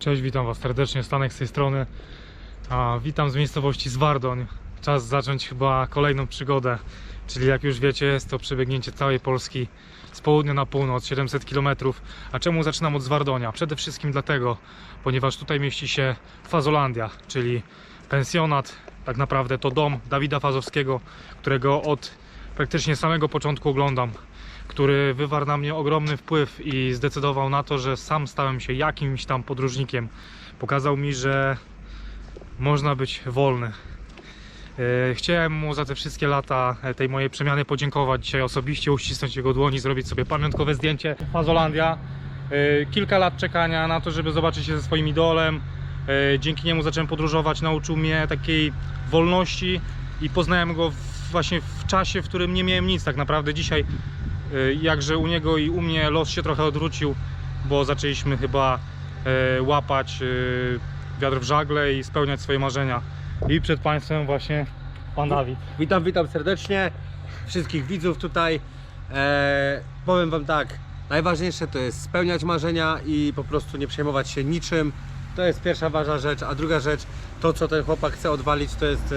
Cześć, witam Was serdecznie, Stanek z tej strony. A, witam z miejscowości Zwardoń. Czas zacząć chyba kolejną przygodę, czyli jak już wiecie, jest to przebiegnięcie całej Polski z południa na północ, 700 km. A czemu zaczynam od Zwardonia? Przede wszystkim dlatego, ponieważ tutaj mieści się Fazolandia, czyli pensjonat, tak naprawdę to dom Dawida Fazowskiego, którego od praktycznie samego początku oglądam który wywarł na mnie ogromny wpływ i zdecydował na to, że sam stałem się jakimś tam podróżnikiem. Pokazał mi, że można być wolny. E, Chciałem mu za te wszystkie lata e, tej mojej przemiany podziękować dzisiaj osobiście, uścisnąć jego dłoni, zrobić sobie pamiątkowe zdjęcie. Fazolandia. E, Kilka lat czekania na to, żeby zobaczyć się ze swoim idolem. Dzięki niemu zacząłem podróżować, nauczył mnie takiej wolności i poznałem go właśnie w czasie, w którym nie miałem nic tak naprawdę. Dzisiaj jakże u niego i u mnie los się trochę odwrócił, bo zaczęliśmy chyba e, łapać e, wiatr w żagle i spełniać swoje marzenia. I przed Państwem właśnie Pan Dawid. Witam, witam serdecznie wszystkich widzów tutaj. E, powiem Wam tak, najważniejsze to jest spełniać marzenia i po prostu nie przejmować się niczym. To jest pierwsza ważna rzecz, a druga rzecz, to co ten chłopak chce odwalić, to jest.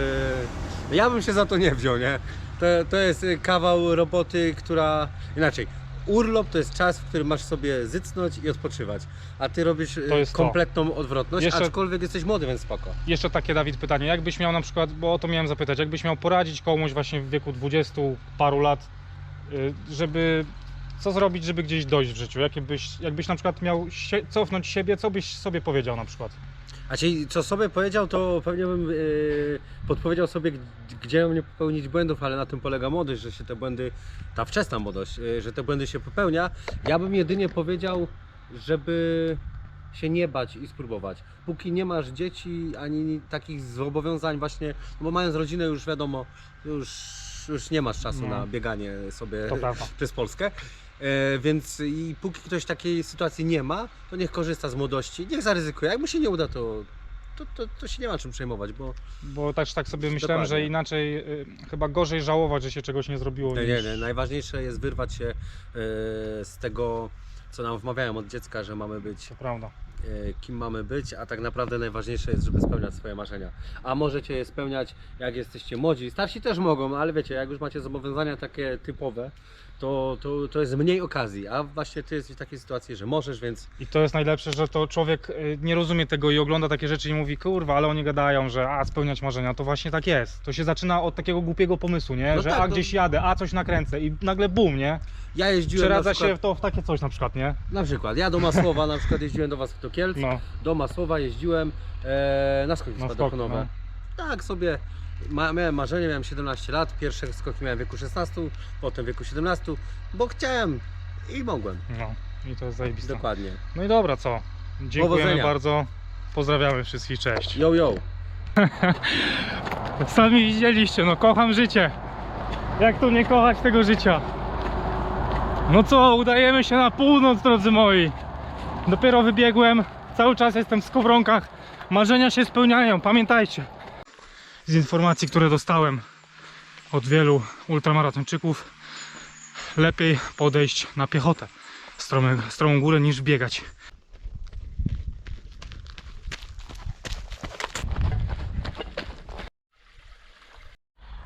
E, ja bym się za to nie wziął, nie? To, to jest e, kawał roboty, która. Inaczej. Urlop to jest czas, w którym masz sobie zycnąć i odpoczywać, a ty robisz e, To jest to. kompletną odwrotność, Jeszcze- aczkolwiek jesteś młody, więc spoko. Jeszcze takie Dawid pytanie, jakbyś miał na przykład, bo o to miałem zapytać, jakbyś miał poradzić komuś właśnie w wieku 20 paru lat, y, żeby co zrobić, żeby gdzieś dojść w życiu? Jakie byś, jakbyś na przykład miał sie, cofnąć siebie, co byś sobie powiedział na przykład? A czyli co sobie powiedział, to pewnie bym yy, podpowiedział sobie, gdzie nie popełnić błędów, ale na tym polega młodość, że się te błędy, ta wczesna młodość, yy, że te błędy się popełnia. Ja bym jedynie powiedział, żeby się nie bać i spróbować. Póki nie masz dzieci ani takich zobowiązań właśnie, no bo mając rodzinę już wiadomo, już, już nie masz czasu No. na bieganie sobie przez Polskę. E, więc i póki ktoś takiej sytuacji nie ma, to niech korzysta z młodości, niech zaryzykuje. Jak mu się nie uda, to, to, to, to się nie ma czym przejmować, bo Bo też tak sobie myślałem, Dokładnie. że inaczej y, chyba gorzej żałować, że się czegoś nie zrobiło. nie, niż... nie, nie, najważniejsze jest wyrwać się e, z tego, co nam wmawiają od dziecka, że mamy być, To prawda. e, kim mamy być, a tak naprawdę najważniejsze jest, żeby spełniać swoje marzenia. A możecie je spełniać, jak jesteście młodzi. Starsi też mogą, ale wiecie, jak już macie zobowiązania takie typowe, to, to, to jest mniej okazji, a właśnie ty jesteś w takiej sytuacji, że możesz, więc I to jest najlepsze, że to człowiek y, nie rozumie tego i ogląda takie rzeczy i mówi, kurwa, ale oni gadają, że a spełniać marzenia, to właśnie tak jest. To się zaczyna od takiego głupiego pomysłu, nie? No że tak, a no- gdzieś jadę, a coś nakręcę i nagle bum, nie? ja jeździłem Przeradza na przykład, się w to w takie coś na przykład, nie? Na przykład, ja do Masłowa na przykład jeździłem do Was do Kielc, No, do Masłowa jeździłem e, na skoki Na skok, spadochronowe. no. Tak sobie, ma, miałem marzenie, miałem 17 lat, pierwsze skoki miałem w wieku 16, potem w wieku 17, bo chciałem i mogłem. no. I to jest zajebiste. Dokładnie. No i dobra, co? Dziękujemy Powodzenia. bardzo. Pozdrawiamy wszystkich, cześć. Yo, yo. Sami widzieliście, no kocham życie. Jak tu nie kochać tego życia? No co, udajemy się na północ, drodzy moi. Dopiero wybiegłem, cały czas jestem w skowronkach. Marzenia się spełniają, pamiętajcie. Z informacji, które dostałem od wielu ultramaratończyków, lepiej podejść na piechotę stromą, stromą górę niż biegać.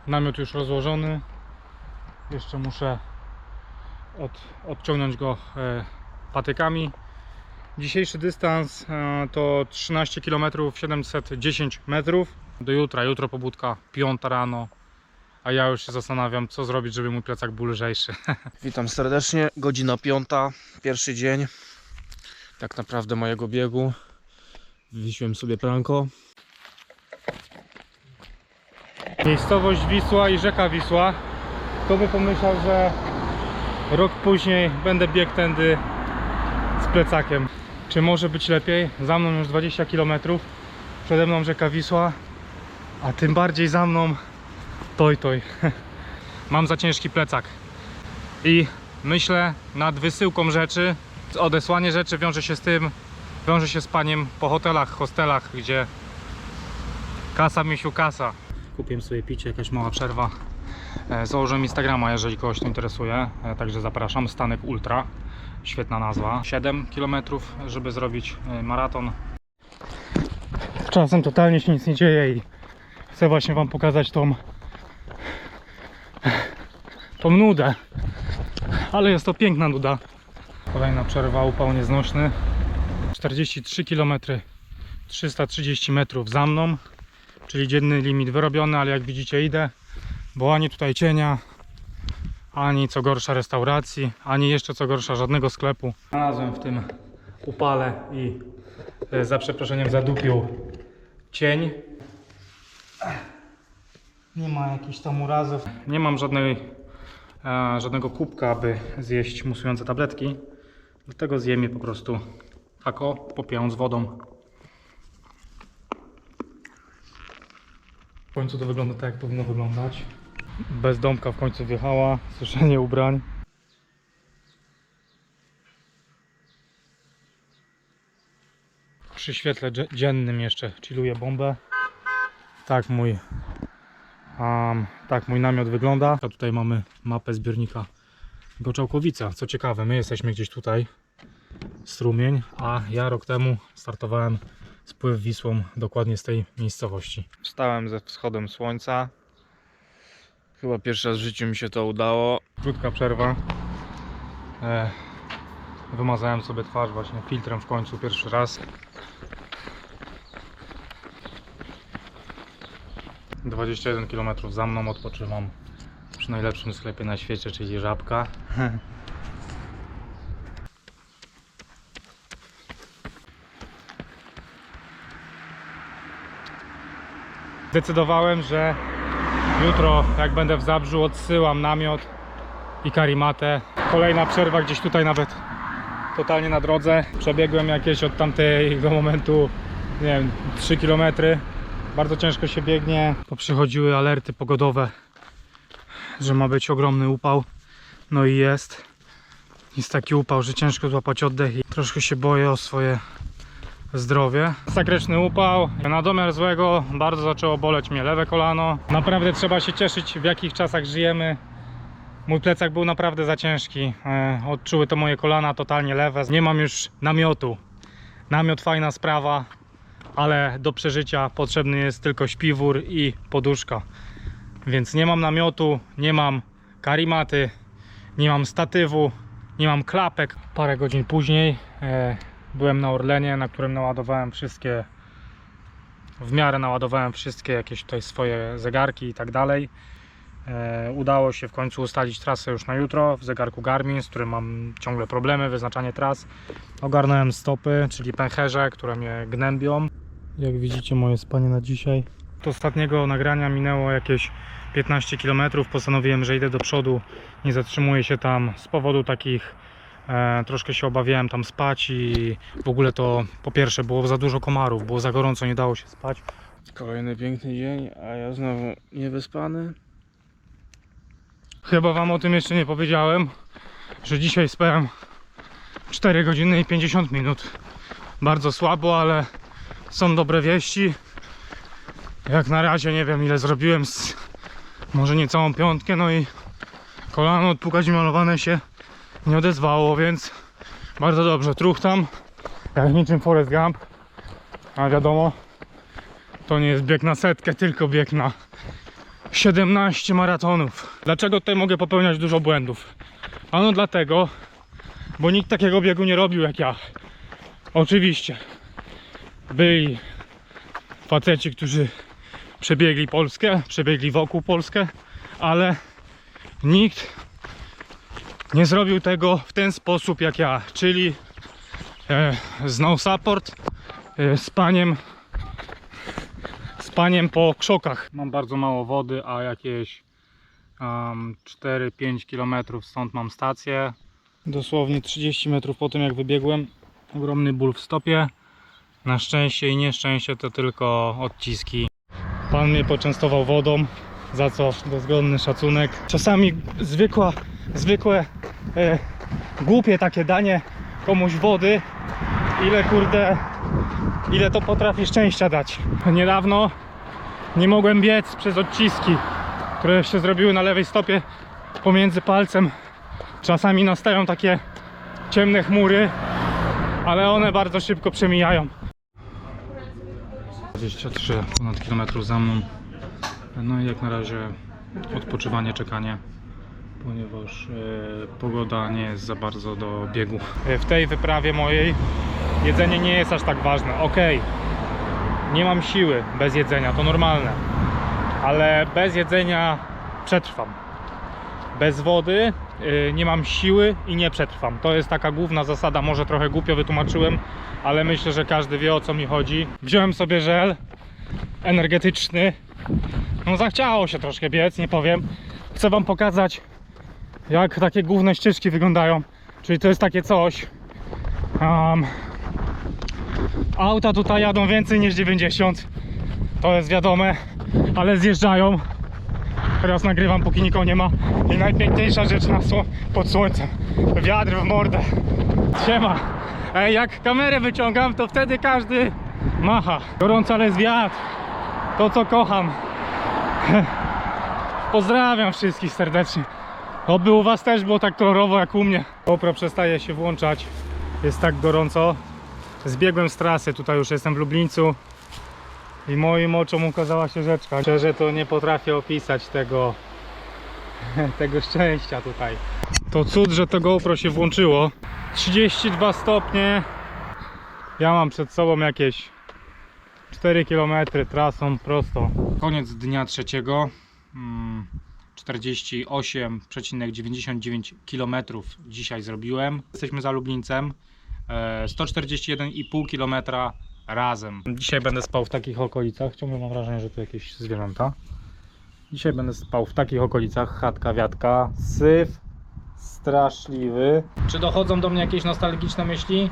Namiot już rozłożony. Jeszcze muszę od, odciągnąć go e, patykami. Dzisiejszy dystans e, to 13 km 710 metrów. Do jutra, jutro pobudka 5 rano. A ja już się zastanawiam, co zrobić, żeby mój plecak był lżejszy. Witam serdecznie, godzina piąta, pierwszy dzień tak naprawdę mojego biegu. Wisiłem sobie planko. Miejscowość Wisła i rzeka Wisła. Kto by pomyślał, że rok później będę biegł tędy z plecakiem. Czy może być lepiej? Za mną już 20 km. Przede mną rzeka Wisła, a tym bardziej za mną toj toj. Mam za ciężki plecak. I myślę nad wysyłką rzeczy. Odesłanie rzeczy wiąże się z tym, wiąże się z paniem po hotelach, hostelach, gdzie kasa misiu kasa. Kupiłem sobie picie, jakaś mała przerwa. E, Założyłem Instagrama, jeżeli kogoś to interesuje, e, także zapraszam. Stanek Ultra, świetna nazwa. 7 km, żeby zrobić e, maraton Czasem totalnie się nic nie dzieje i chcę właśnie wam pokazać tą tą nudę. Ale jest to piękna nuda. Kolejna przerwa, upał nieznośny. 43 km, 330 metrów za mną, czyli dzienny limit wyrobiony, ale jak widzicie idę, bo ani tutaj cienia, ani co gorsza restauracji, ani jeszcze co gorsza żadnego sklepu. Znalazłem w tym upale i e, za przeproszeniem zadupił cień. Nie ma jakichś tam urazów. Nie mam żadnej, e, żadnego kubka, aby zjeść musujące tabletki. Dlatego zjem je po prostu tak o, popijając wodą. W końcu to wygląda tak, jak powinno wyglądać. Bezdomka w końcu wjechała, suszenie ubrań. Przy świetle dzie- dziennym jeszcze chilluję bombę. Tak mój, um, tak mój namiot wygląda. A tutaj mamy mapę zbiornika Goczałkowica. Co ciekawe, my jesteśmy gdzieś tutaj, strumień, a ja rok temu startowałem spływ Wisłą dokładnie z tej miejscowości. Wstałem ze wschodem słońca. Chyba pierwszy raz w życiu mi się to udało. Krótka przerwa. E, wymazałem sobie twarz właśnie filtrem w końcu pierwszy raz. 21 km za mną odpoczywam przy najlepszym sklepie na świecie, czyli Żabka. Zdecydowałem, że jutro jak będę w Zabrzu odsyłam namiot i karimatę. Kolejna przerwa gdzieś tutaj nawet totalnie na drodze. Przebiegłem jakieś od tamtego momentu, nie wiem, 3 km. Bardzo ciężko się biegnie. Poprzychodziły alerty pogodowe, że ma być ogromny upał. No i jest. Jest taki upał, że ciężko złapać oddech i troszkę się boję o swoje zdrowie. Sakryczny upał. Na domiar złego bardzo zaczęło boleć mnie lewe kolano. Naprawdę trzeba się cieszyć w jakich czasach żyjemy. Mój plecak był naprawdę za ciężki. E, Odczuły to moje kolana totalnie lewe. Nie mam już namiotu. Namiot fajna sprawa, ale do przeżycia potrzebny jest tylko śpiwór i poduszka. Więc nie mam namiotu, nie mam karimaty, nie mam statywu, nie mam klapek. Parę godzin później e, byłem na Orlenie, na którym naładowałem wszystkie, w miarę naładowałem wszystkie jakieś tutaj swoje zegarki i tak dalej. E, udało się w końcu ustalić trasę już na jutro w zegarku Garmin, z którym mam ciągle problemy, wyznaczanie tras. Ogarnąłem stopy, czyli pęcherze, które mnie gnębią. Jak widzicie moje spanie na dzisiaj. Od ostatniego nagrania minęło jakieś 15 km. Postanowiłem, że idę do przodu, nie zatrzymuję się tam z powodu takich E, troszkę się obawiałem tam spać i w ogóle to po pierwsze było za dużo komarów, było za gorąco, nie dało się spać. Kolejny piękny dzień, a ja znowu niewyspany. Chyba wam o tym jeszcze nie powiedziałem, że dzisiaj spałem 4 godziny i 50 minut. Bardzo słabo, ale są dobre wieści. Jak na razie nie wiem ile zrobiłem, z, może nie całą piątkę, no i kolano odpukać malowane się nie odezwało, więc bardzo dobrze. Truchtam, jak niczym Forrest Gump, a wiadomo, to nie jest bieg na setkę, tylko bieg na 17 maratonów. Dlaczego tutaj mogę popełniać dużo błędów? Ano dlatego, bo nikt takiego biegu nie robił jak ja. Oczywiście byli faceci, którzy przebiegli Polskę, przebiegli wokół Polskę, ale nikt nie zrobił tego w ten sposób jak ja, czyli e, z no support, e, z paniem spaniem po krzokach. Mam bardzo mało wody, a jakieś um, 4-5 km stąd mam stację. Dosłownie 30 metrów po tym jak wybiegłem, ogromny ból w stopie. Na szczęście i nieszczęście to tylko odciski. Pan mnie poczęstował wodą, za co dozgodny szacunek. Czasami zwykła, zwykłe, e, głupie takie danie komuś wody, ile kurde ile to potrafi szczęścia dać. Niedawno nie mogłem biec przez odciski, które się zrobiły na lewej stopie pomiędzy palcem. Czasami nastają takie ciemne chmury, ale one bardzo szybko przemijają. 23 ponad kilometrów za mną. No i jak na razie odpoczywanie, czekanie, ponieważ e, pogoda nie jest za bardzo do biegu. E, W tej wyprawie mojej jedzenie nie jest aż tak ważne. Okej, nie mam siły bez jedzenia, to normalne, ale bez jedzenia przetrwam. Bez wody y, nie mam siły i nie przetrwam. To jest taka główna zasada, może trochę głupio wytłumaczyłem, ale myślę, że każdy wie o co mi chodzi. Wziąłem sobie żel energetyczny. No zachciało się troszkę biec, nie powiem. Chcę wam pokazać jak takie główne ścieżki wyglądają. Czyli to jest takie coś. Um, auta tutaj jadą więcej niż 90. To jest wiadome, ale zjeżdżają. Teraz nagrywam póki nikogo nie ma. I najpiękniejsza rzecz na sło- pod słońcem. Wiatr w mordę. Siema. Ej, jak kamerę wyciągam, to wtedy każdy macha. Gorąco, ale jest wiatr. To co kocham. Pozdrawiam wszystkich serdecznie. Oby u was też było tak kolorowo jak u mnie. GoPro przestaje się włączać. Jest tak gorąco. Zbiegłem z trasy, tutaj już jestem w Lublińcu. I moim oczom ukazała się rzeczka. Szczerze to nie potrafię opisać tego, tego szczęścia tutaj. To cud, że to GoPro się włączyło. 32 stopnie. Ja mam przed sobą jakieś 4 km trasą prosto. Koniec dnia trzeciego. Mm, 48,99 km dzisiaj zrobiłem. Jesteśmy za Lublińcem. E, 141,5 km razem. Dzisiaj będę spał w takich okolicach. Ciągle mam wrażenie, że tu jakieś zwierzęta. Dzisiaj będę spał w takich okolicach. Chatka, wiatka, syf straszliwy. Czy dochodzą do mnie jakieś nostalgiczne myśli?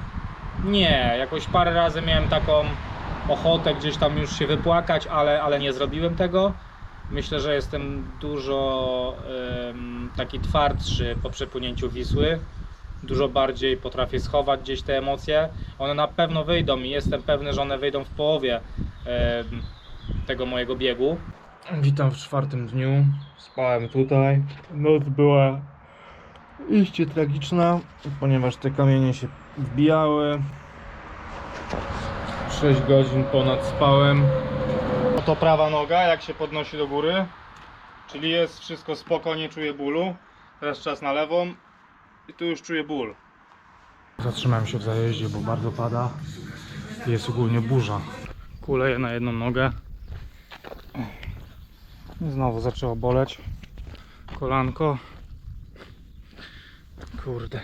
Nie, jakoś parę razy miałem taką ochotę gdzieś tam już się wypłakać, ale, ale nie zrobiłem tego. Myślę, że jestem dużo taki twardszy po przepłynięciu Wisły. Dużo bardziej potrafię schować gdzieś te emocje. One na pewno wyjdą i jestem pewny, że one wyjdą w połowie em, tego mojego biegu. Witam w czwartym dniu. Spałem tutaj. Noc była iście tragiczna, ponieważ te kamienie się wbijały. 6 godzin ponad spałem. Oto prawa noga, jak się podnosi do góry. Czyli jest wszystko spoko, nie czuję bólu. Teraz czas na lewą i tu już czuję ból. Zatrzymałem się w zajeździe, bo bardzo pada. Jest ogólnie burza. Kuleję na jedną nogę. I znowu zaczęło boleć. Kolanko. Kurde.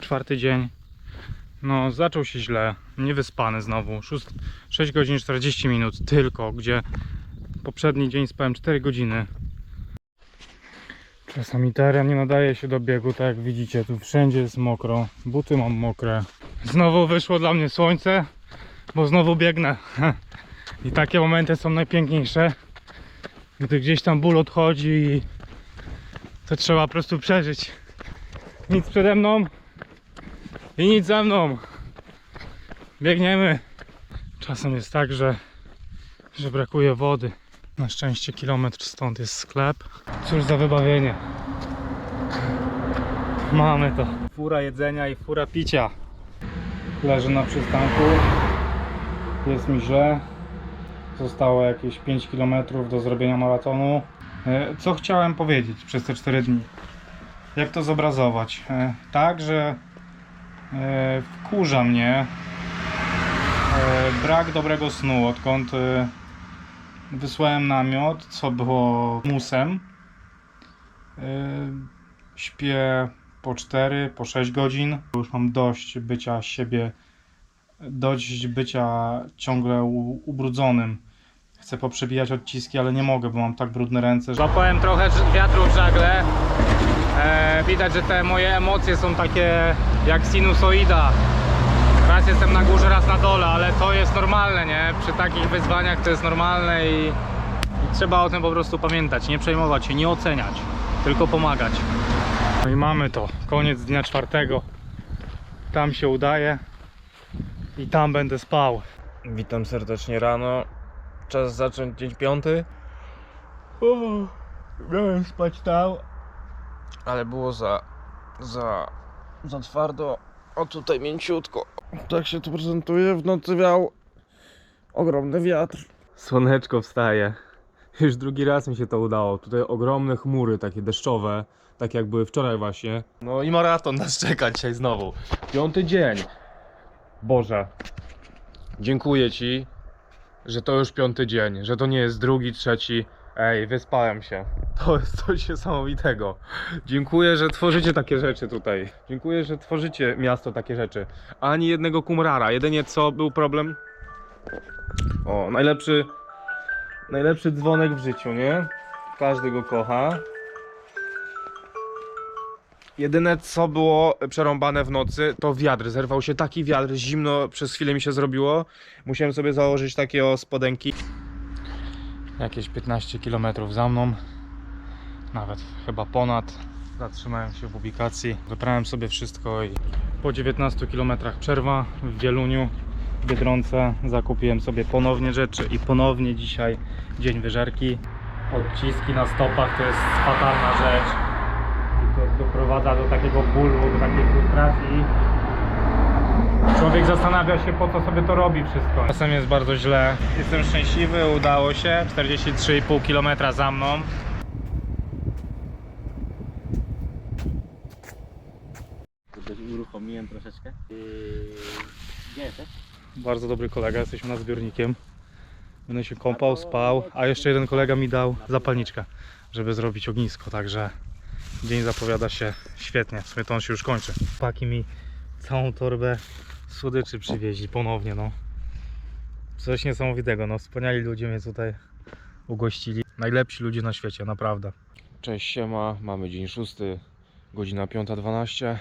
Czwarty dzień. No, zaczął się źle. Niewyspany znowu. 6, 6 godzin 40 minut tylko, gdzie poprzedni dzień spałem 4 godziny. Czasami teren nie nadaje się do biegu, tak jak widzicie, tu wszędzie jest mokro, buty mam mokre. Znowu wyszło dla mnie słońce, bo znowu biegnę. I takie momenty są najpiękniejsze, gdy gdzieś tam ból odchodzi i to trzeba po prostu przeżyć. Nic przede mną i nic za mną. Biegniemy. Czasem jest tak, że, że brakuje wody. Na szczęście kilometr stąd jest sklep. Cóż za wybawienie. Mamy to. Fura jedzenia i fura picia. Leżę na przystanku. Jest mi źle. Zostało jakieś 5 km do zrobienia maratonu. E, Co chciałem powiedzieć przez te 4 dni? Jak to zobrazować? E, Tak, że e, wkurza mnie brak dobrego snu, odkąd wysłałem namiot, co było musem. Yy, Śpię po 4, po 6 godzin. Już mam dość bycia siebie, dość bycia ciągle ubrudzonym. Chcę poprzebijać odciski, ale nie mogę, bo mam tak brudne ręce. Że... Trochę wiatru w żagle. E, widać, że te moje emocje są takie jak sinusoida. Raz jestem na górze, raz na dole, ale to jest normalne, nie? Przy takich wyzwaniach to jest normalne i, i trzeba o tym po prostu pamiętać, nie przejmować się, nie oceniać, tylko pomagać. No i mamy to, koniec dnia czwartego. Tam się udaje i tam będę spał. Witam serdecznie rano. Czas zacząć dzień piąty. Miałem spać tam. Ale było za. za. za twardo. O tutaj mięciutko. Tak się to prezentuje. W nocy wiał ogromny wiatr. Słoneczko wstaje. Już drugi raz mi się to udało. Tutaj ogromne chmury, takie deszczowe, tak jak były wczoraj właśnie. No i maraton nas czeka dzisiaj znowu. Piąty dzień. Boże, dziękuję Ci, że to już piąty dzień, że to nie jest drugi, trzeci. Ej, wyspałem się. To jest coś niesamowitego. Dziękuję, że tworzycie takie rzeczy tutaj. Dziękuję, że tworzycie miasto takie rzeczy. Ani jednego kumrara. Jedynie co był problem? O, najlepszy najlepszy dzwonek w życiu, nie? Każdy go kocha. Jedyne co było przerąbane w nocy to wiatr. Zerwał się taki wiatr, zimno przez chwilę mi się zrobiło. Musiałem sobie założyć takie o spodenki. Jakieś 15 km za mną. Nawet chyba ponad. Zatrzymałem się w ubikacji. Wybrałem sobie wszystko i po 19 km przerwa w Wieluniu. w Biedronce zakupiłem sobie ponownie rzeczy i ponownie dzisiaj dzień wyżerki. Odciski na stopach to jest fatalna rzecz. I to doprowadza do takiego bólu, do takiej frustracji. Człowiek zastanawia się po co sobie to robi wszystko. Czasem jest bardzo źle. Jestem szczęśliwy, udało się. 43,5 km za mną. Uruchomiłem troszeczkę. Gdzie jesteś? Bardzo dobry kolega, jesteśmy nad zbiornikiem. Będę się kąpał, spał, a jeszcze jeden kolega mi dał zapalniczkę, żeby zrobić ognisko, także dzień zapowiada się świetnie. W sumie to on się już kończy. Paki mi całą torbę słodyczy przywieźli ponownie, no. Coś niesamowitego, no. Wspaniali ludzie mnie tutaj ugościli. Najlepsi ludzie na świecie, naprawdę. Cześć, siema. Mamy dzień szósty, godzina 5.12.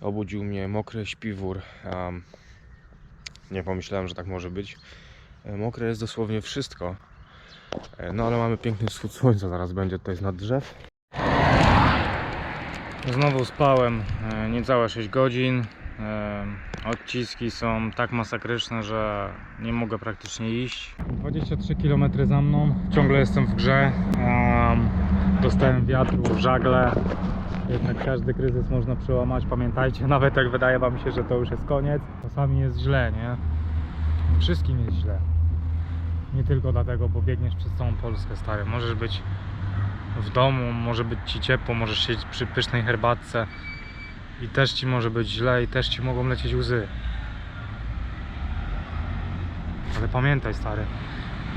Obudził mnie mokry śpiwór. Em, nie pomyślałem, że tak może być. E, Mokre jest dosłownie wszystko. E, No ale mamy piękny wschód słońca, zaraz będzie tutaj z nad drzew. Znowu spałem e, niecałe 6 godzin. Odciski są tak masakryczne, że nie mogę praktycznie iść. 23 km za mną, ciągle jestem w grze. Em, Dostałem wiatru żagle. Jednak każdy kryzys można przełamać. Pamiętajcie, nawet jak wydaje Wam się, że to już jest koniec, czasami jest źle, nie? Wszystkim jest źle. Nie tylko dlatego, bo biegniesz przez całą Polskę, stary. Możesz być w domu, może być ci ciepło, możesz siedzieć przy pysznej herbatce i też ci może być źle i też ci mogą lecieć łzy. Ale pamiętaj stary,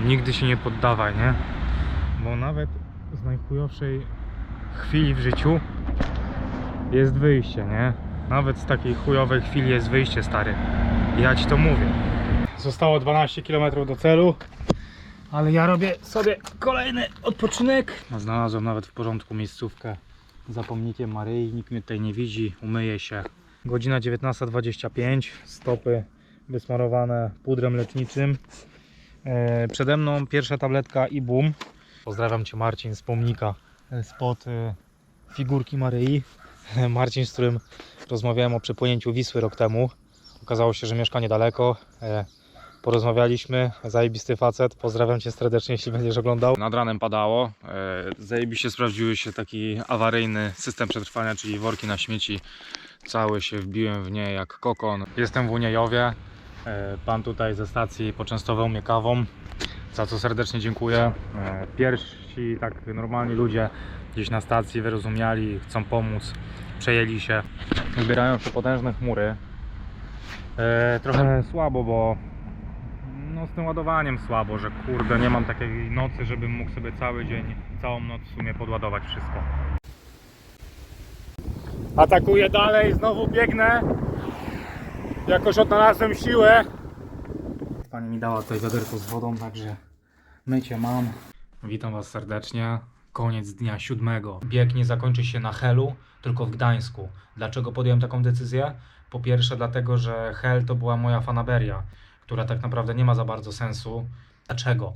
nigdy się nie poddawaj, nie? Bo nawet z najchujowszej chwili w życiu jest wyjście, nie? Nawet z takiej chujowej chwili jest wyjście, stary. Ja ci to mówię. Zostało 12 km do celu. Ale ja robię sobie kolejny odpoczynek. Znalazłem nawet w porządku miejscówkę za pomnikiem Maryi. Nikt mnie tutaj nie widzi. Umyję się. Godzina 19.25. Stopy wysmarowane pudrem leczniczym. E, Przede mną pierwsza tabletka i boom. Pozdrawiam Cię Marcin z pomnika e, spod e, figurki Maryi. Marcin, z którym rozmawiałem o przepłynięciu Wisły rok temu. Okazało się, że mieszka niedaleko. Porozmawialiśmy, zajebisty facet. Pozdrawiam Cię serdecznie, jeśli będziesz oglądał. Nad ranem padało. E, Zajebiście sprawdziły się taki awaryjny system przetrwania, czyli worki na śmieci. Cały się wbiłem w nie jak kokon. Jestem w Uniejowie. E, Pan tutaj ze stacji poczęstował mnie kawą, za co serdecznie dziękuję. E, Pierwsi tak normalni ludzie gdzieś na stacji wyrozumiali, chcą pomóc, przejęli się. Zbierają się potężne chmury. Trochę słabo, bo no z tym ładowaniem słabo, że kurde nie mam takiej nocy, żebym mógł sobie cały dzień, całą noc w sumie podładować wszystko. Atakuję dalej, znowu biegnę. Jakoś odnalazłem siłę. Pani mi dała tutaj wiaderko z wodą, także mycie mam. Witam Was serdecznie. Koniec dnia siódmego. Bieg nie zakończy się na Helu, tylko w Gdańsku. Dlaczego podjąłem taką decyzję? Po pierwsze dlatego, że Hel to była moja fanaberia, która tak naprawdę nie ma za bardzo sensu. Dlaczego?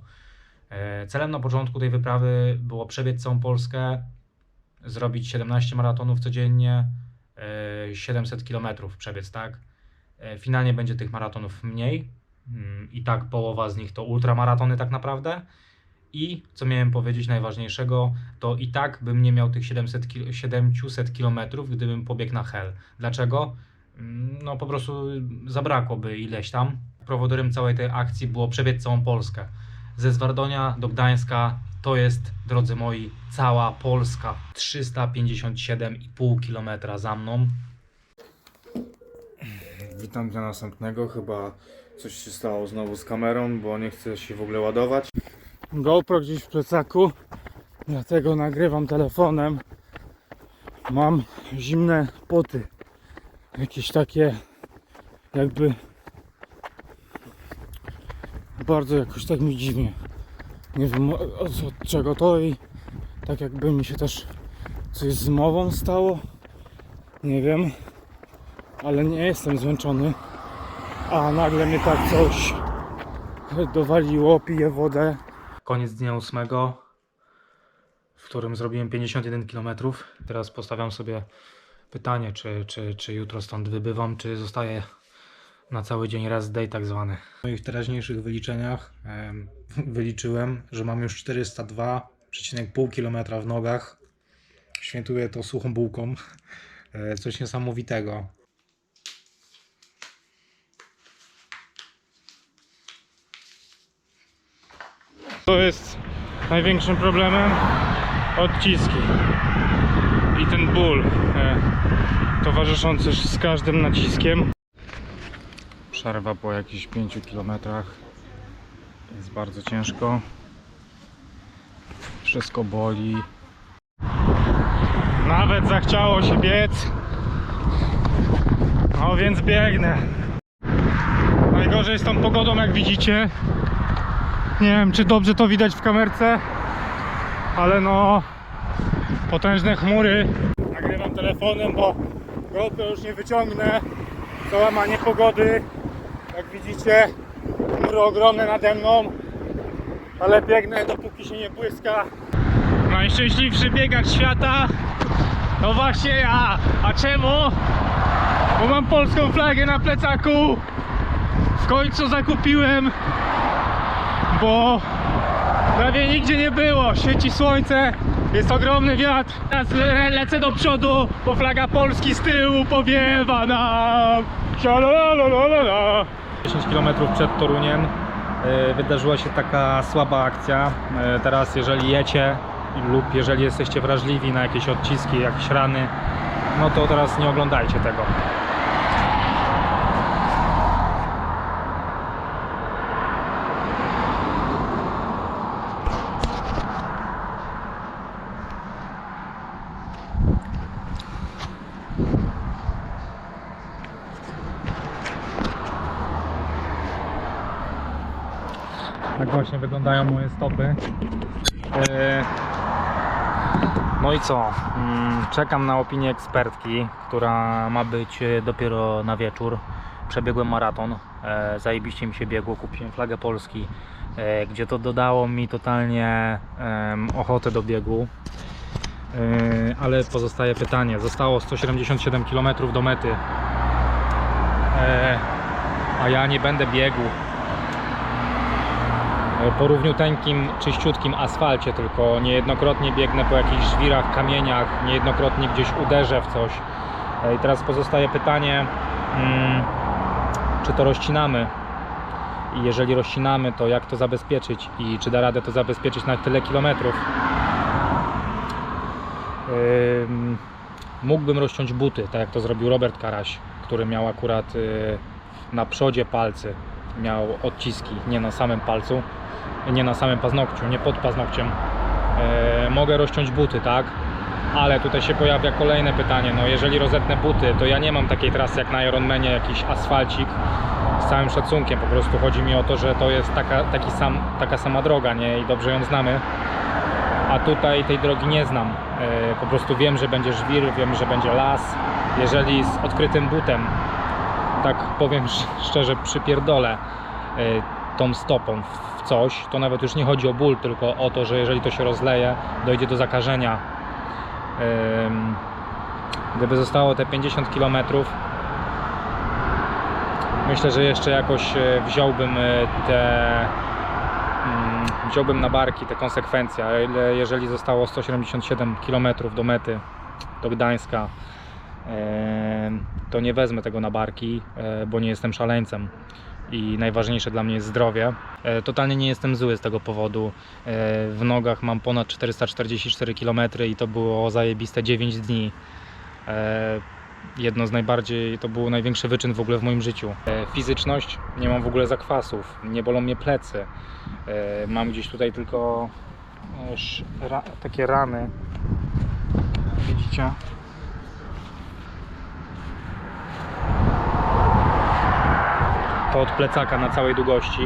E, Celem na początku tej wyprawy było przebiec całą Polskę, zrobić 17 maratonów codziennie, e, 700 km przebiec, tak? E, Finalnie będzie tych maratonów mniej. Mm, I tak połowa z nich to ultramaratony tak naprawdę. I co miałem powiedzieć najważniejszego, to i tak bym nie miał tych 700, kil- 700 km, gdybym pobiegł na Hel. Dlaczego? Mm, No po prostu zabrakłoby ileś tam. Prowodorem całej tej akcji było przebiec całą Polskę. ze Zwardonia do Gdańska to jest, drodzy moi, cała Polska. 357,5 km za mną. Witam dnia następnego. Chyba coś się stało znowu z kamerą, bo nie chce się w ogóle ładować. GoPro gdzieś w plecaku, dlatego nagrywam telefonem. Mam zimne poty, jakieś takie jakby bardzo jakoś tak mi dziwnie. Nie wiem o- o co, od czego to i tak jakby mi się też coś z mową stało. Nie wiem, ale nie jestem zmęczony. A nagle mnie tak coś dowaliło, piję wodę. Koniec dnia ósmego, w którym zrobiłem 51 km. Teraz postawiam sobie pytanie, czy, czy, czy jutro stąd wybywam, czy zostaję na cały dzień raz day tak zwany. W moich teraźniejszych wyliczeniach em, wyliczyłem, że mam już 402,5 km w nogach. Świętuję to suchą bułką. E, Coś niesamowitego. To jest największym problemem odciski i ten ból e, towarzyszący z każdym naciskiem. Przerwa po jakichś 5 kilometrach. Jest bardzo ciężko. Wszystko boli. Nawet zachciało się biec. No więc biegnę. Najgorzej z tą pogodą, jak widzicie. Nie wiem, czy dobrze to widać w kamerce, ale no potężne chmury. Nagrywam telefonem, bo GoPro już nie wyciągnę. Załamanie pogody. Jak widzicie, chmury ogromne nade mną, ale biegnę dopóki się nie błyska. Najszczęśliwszy biegacz świata to właśnie ja. A czemu? Bo mam polską flagę na plecaku. W końcu zakupiłem bo prawie nigdzie nie było. Świeci słońce, jest ogromny wiatr. Teraz le lecę do przodu, bo flaga Polski z tyłu powiewa nam. Sialalalala. 10 km przed Toruniem e, wydarzyła się taka słaba akcja. E, Teraz jeżeli jecie lub jeżeli jesteście wrażliwi na jakieś odciski, jakieś rany, no to teraz nie oglądajcie tego. Właśnie wyglądają moje stopy. E, No i co? Mm, Czekam na opinię ekspertki, która ma być e, dopiero na wieczór. Przebiegłem maraton, e, zajebiście mi się biegło, kupiłem flagę Polski, gdzie to dodało mi totalnie ochotę do biegu. Ale pozostaje pytanie, zostało 177 km do mety, a ja nie będę biegł po równiuteńkim, czyściutkim asfalcie, tylko niejednokrotnie biegnę po jakichś żwirach, kamieniach, niejednokrotnie gdzieś uderzę w coś. E, I teraz pozostaje pytanie, mm, czy to rozcinamy? I jeżeli rozcinamy, to jak to zabezpieczyć? I czy da radę to zabezpieczyć na tyle kilometrów? Ym, mógłbym rozciąć buty, tak jak to zrobił Robert Karaś, który miał akurat y, na przodzie palcy, miał odciski, nie na samym palcu, nie na samym paznokciu, nie pod paznokciem. E, mogę rozciąć buty, tak? Ale tutaj się pojawia kolejne pytanie, no jeżeli rozetnę buty, to ja nie mam takiej trasy jak na Ironmanie, jakiś asfalcik, z całym szacunkiem, po prostu chodzi mi o to, że to jest taka, taki sam, taka sama droga, nie? I dobrze ją znamy. A tutaj tej drogi nie znam. E, po prostu wiem, że będzie żwir, wiem, że będzie las. Jeżeli z odkrytym butem, tak powiem sz- szczerze, przypierdolę e, tą stopą w coś, to nawet już nie chodzi o ból, tylko o to, że jeżeli to się rozleje, dojdzie do zakażenia. Gdyby zostało te 50 km, myślę, że jeszcze jakoś e, wziąłbym e, te mm, wziąłbym na barki te konsekwencje, a ile- jeżeli zostało 177 km do mety, do Gdańska, to nie wezmę tego na barki, e, bo nie jestem szaleńcem i najważniejsze dla mnie jest zdrowie. E, Totalnie nie jestem zły z tego powodu. E, W nogach mam ponad 444 km i to było zajebiste 9 dni. Jedno z najbardziej, to był największy wyczyn w ogóle w moim życiu. Fizyczność, nie mam w ogóle zakwasów, nie bolą mnie plecy. Mam gdzieś tutaj tylko takie rany. Widzicie? To od plecaka na całej długości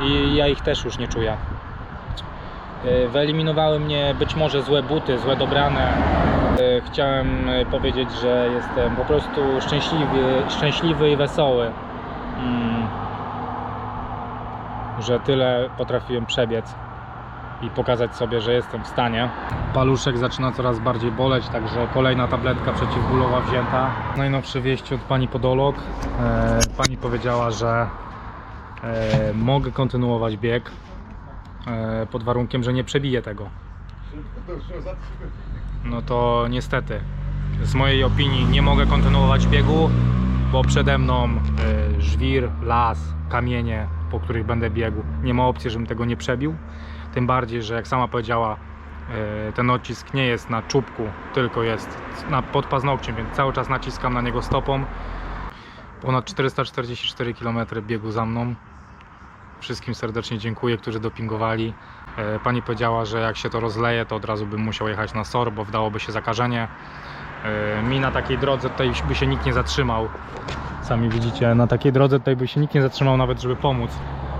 i ja ich też już nie czuję. E, Wyeliminowały mnie być może złe buty, złe dobrane. E, Chciałem e, powiedzieć, że jestem po prostu szczęśliwy, szczęśliwy i wesoły. Mm. Że tyle potrafiłem przebiec i pokazać sobie, że jestem w stanie. Paluszek zaczyna coraz bardziej boleć, także kolejna tabletka przeciwbólowa wzięta. Najnowsze wieści od pani podolog. E, pani powiedziała, że e, mogę kontynuować bieg e, pod warunkiem, że nie przebiję tego. No to niestety, z mojej opinii nie mogę kontynuować biegu, bo przede mną żwir, las, kamienie, po których będę biegł. Nie ma opcji, żebym tego nie przebił. Tym bardziej, że jak sama powiedziała, e, ten odcisk nie jest na czubku, tylko jest na, pod paznokciem, więc cały czas naciskam na niego stopą. Ponad 444 km biegu za mną. Wszystkim serdecznie dziękuję, którzy dopingowali. E, Pani powiedziała, że jak się to rozleje, to od razu bym musiał jechać na SOR, bo wdałoby się zakażenie. E, Mi na takiej drodze tutaj by się nikt nie zatrzymał. Sami widzicie, na takiej drodze tutaj by się nikt nie zatrzymał nawet, żeby pomóc.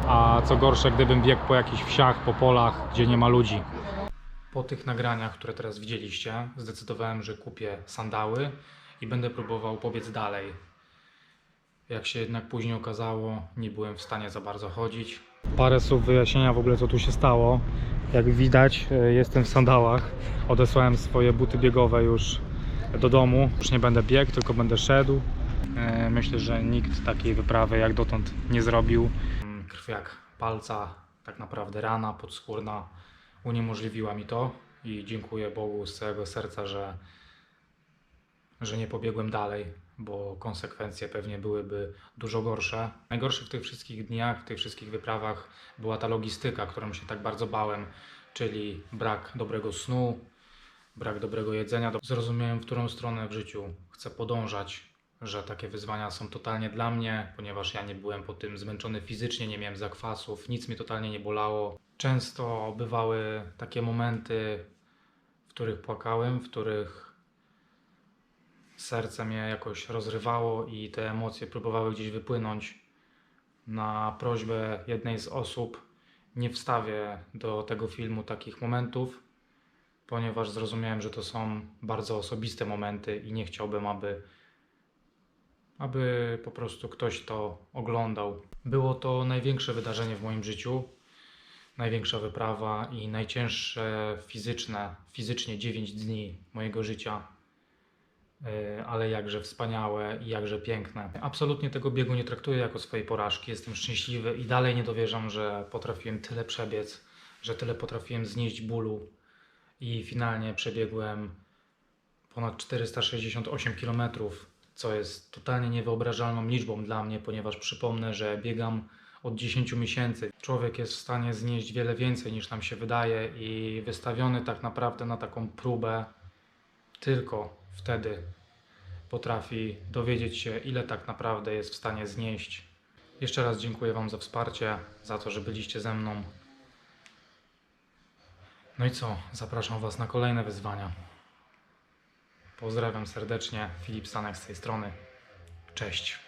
A co gorsze, gdybym biegł po jakichś wsiach, po polach, gdzie nie ma ludzi. Po tych nagraniach, które teraz widzieliście, zdecydowałem, że kupię sandały i będę próbował pobiec dalej. Jak się jednak później okazało, nie byłem w stanie za bardzo chodzić. Parę słów wyjaśnienia w ogóle co tu się stało. Jak widać e, jestem w sandałach. Odesłałem swoje buty biegowe już do domu. Już nie będę biegł, tylko będę szedł. E, Myślę, że nikt takiej wyprawy jak dotąd nie zrobił. Krwiak palca, tak naprawdę rana podskórna uniemożliwiła mi to i dziękuję Bogu z całego serca, że że nie pobiegłem dalej, bo konsekwencje pewnie byłyby dużo gorsze. Najgorsze w tych wszystkich dniach, w tych wszystkich wyprawach była ta logistyka, którą się tak bardzo bałem, czyli brak dobrego snu, brak dobrego jedzenia. Zrozumiałem, w którą stronę w życiu chcę podążać, że takie wyzwania są totalnie dla mnie, ponieważ ja nie byłem po tym zmęczony fizycznie, nie miałem zakwasów, nic mi totalnie nie bolało. Często bywały takie momenty, w których płakałem, w których serce mnie jakoś rozrywało i te emocje próbowały gdzieś wypłynąć. Na prośbę jednej z osób nie wstawię do tego filmu takich momentów, ponieważ zrozumiałem, że to są bardzo osobiste momenty i nie chciałbym, aby, aby po prostu ktoś to oglądał. Było to największe wydarzenie w moim życiu, największa wyprawa i najcięższe fizyczne, fizycznie 9 dni mojego życia. Yy, ale jakże wspaniałe i jakże piękne. Absolutnie tego biegu nie traktuję jako swojej porażki. Jestem szczęśliwy i dalej nie dowierzam, że potrafiłem tyle przebiec, że tyle potrafiłem znieść bólu i finalnie przebiegłem ponad 468 km, co jest totalnie niewyobrażalną liczbą dla mnie, ponieważ przypomnę, że biegam od 10 miesięcy. Człowiek jest w stanie znieść wiele więcej niż nam się wydaje i wystawiony tak naprawdę na taką próbę tylko wtedy potrafi dowiedzieć się, ile tak naprawdę jest w stanie znieść. Jeszcze raz dziękuję Wam za wsparcie, za to, że byliście ze mną. No i co? Zapraszam Was na kolejne wyzwania. Pozdrawiam serdecznie. Filip Stanek z tej strony. Cześć.